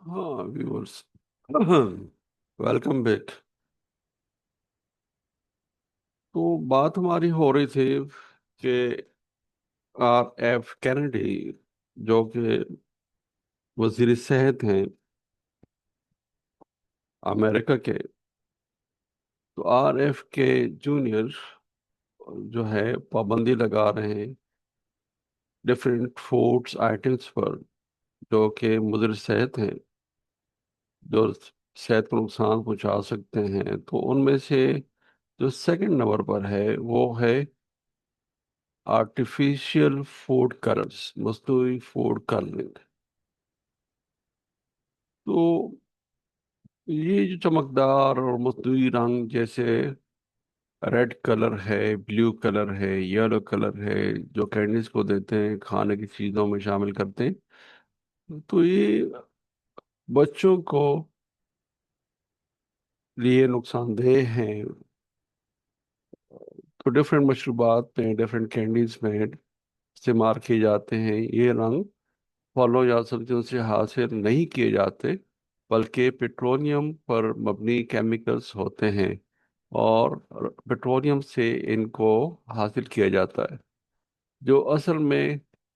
ہاں viewers welcome back تو بات ہماری ہو رہی تھی کہ آر ایف کینیڈی، جو کہ وزیر صحت ہیں امریکہ کے، تو آر ایف کے جونیئر جو ہے، پابندی لگا رہے ہیں ڈفرینٹ فوڈس آئٹمس پر، جو کہ مضر صحت ہیں۔ جو صحت کو نقصان پہنچا سکتے ہیں، تو ان میں سے جو سیکنڈ نمبر پر ہے، وہ ہے آرٹیفیشیل فوڈ کلرز مصنوعی فوڈ کلرنگ تو یہ جو چمکدار اور مصنوعی رنگ جیسے ریڈ کلر ہے، بلیو کلر ہے، یلو کلر ہے، جو کینڈیز کو دیتے ہیں، کھانے کی چیزوں میں شامل کرتے ہیں، تو یہ بچوں کو لیے نقصان دہ ہیں۔ تو ڈفرینٹ مشروبات میں ڈفرینٹ کینڈیز میں استعمال کیے جاتے ہیں۔ یہ رنگ فالو یا سبزیوں سے حاصل نہیں کیے جاتے، بلکہ پیٹرولیم پر مبنی کیمیکلز ہوتے ہیں اور پیٹرولیم سے ان کو حاصل کیا جاتا ہے، جو اصل میں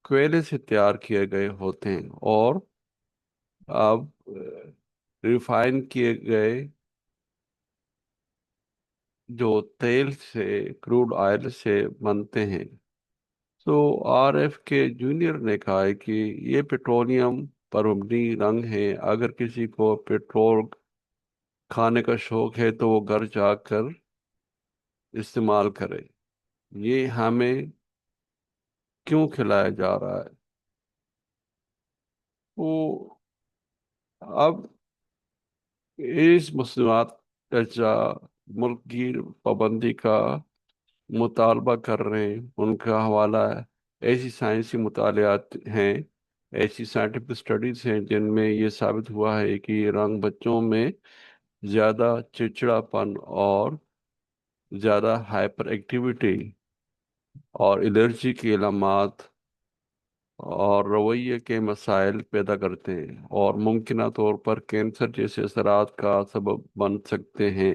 کوئلے سے تیار کیے گئے ہوتے ہیں اور اب ریفائن کیے گئے جو تیل سے کروڈ آئل سے بنتے ہیں۔ تو آر ایف کے جونیئر نے کہا ہے کہ یہ پیٹرولیم پر مبنی رنگ ہے اگر کسی کو پیٹرول کھانے کا شوق ہے تو وہ گھر جا کر استعمال کرے۔ یہ ہمیں کیوں کھلایا جا رہا ہے؟ وہ اب اس مصنوعات ملک کی پابندی کا مطالبہ کر رہے ہیں۔ ان کا حوالہ ہے۔ ایسی سائنسی مطالعات ہیں، ایسی سائنٹیفک اسٹڈیز ہیں جن میں یہ ثابت ہوا ہے کہ رنگ بچوں میں زیادہ چڑچڑا پن اور زیادہ ہائپر ایکٹیویٹی اور الرجی کی علامات اور رویے کے مسائل پیدا کرتے ہیں اور ممکنہ طور پر کینسر جیسے اثرات کا سبب بن سکتے ہیں۔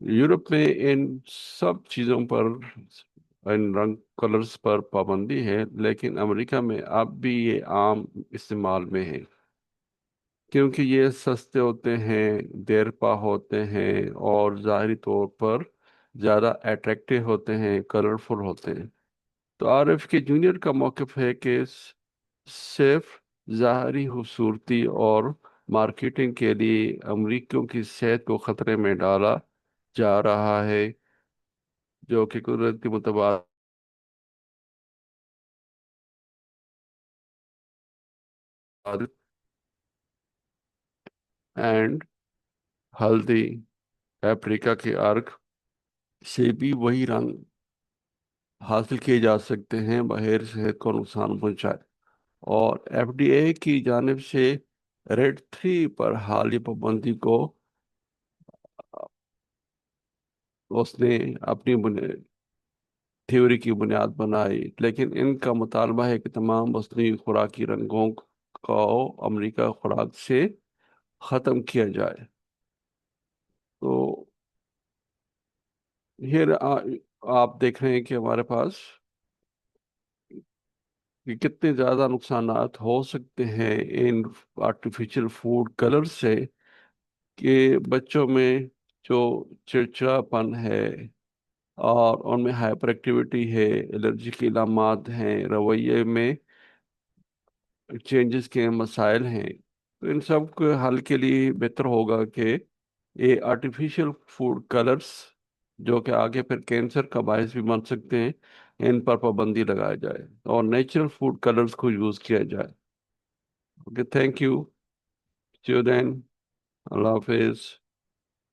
یورپ میں ان سب چیزوں پر، ان رنگ کلرز پر پابندی ہے، لیکن امریکہ میں اب بھی یہ عام استعمال میں ہے۔ کیونکہ یہ سستے ہوتے ہیں، دیر پا ہوتے ہیں اور ظاہری طور پر زیادہ اٹریکٹیو ہوتے ہیں کلرفل ہوتے ہیں۔ تو آر ایف کے جونیئر کا موقف ہے کہ صرف ظاہری خوبصورتی اور مارکیٹنگ کے لیے امریکیوں کی صحت کو خطرے میں ڈالا جا رہا ہے، جو کہ قدرتی متبادل اینڈ ہلدی پیپریکا کے ارک سے بھی وہی رنگ حاصل کیے جا سکتے ہیں بہر صحت کو نقصان پہنچائے۔ اور ایف ڈی اے کی جانب سے ریڈ تھری پر حالی پابندی کو اس نے اپنی تھیوری کی بنیاد بنائی، لیکن ان کا مطالبہ ہے کہ تمام مصنوعی خوراکی رنگوں کو امریکہ خوراک سے ختم کیا جائے۔ تو آپ دیکھ رہے ہیں کہ ہمارے پاس کتنے زیادہ نقصانات ہو سکتے ہیں ان آرٹیفیشل فوڈ کلر سے کہ بچوں میں جو چڑچڑا پن ہے اور ان میں ہائپر ایکٹیویٹی ہے الرجی کے علامات ہیں، رویے میں چینجز کے مسائل ہیں۔ تو ان سب کے حل کے لیے بہتر ہوگا کہ یہ آرٹیفیشل فوڈ کلرز جو کہ آگے پھر کینسر کا باعث بھی بن سکتے ہیں، ان پر پابندی لگایا جائے اور نیچرل فوڈ کلرز کو یوز کیا جائے۔ Okay thank you then Allah حافظ.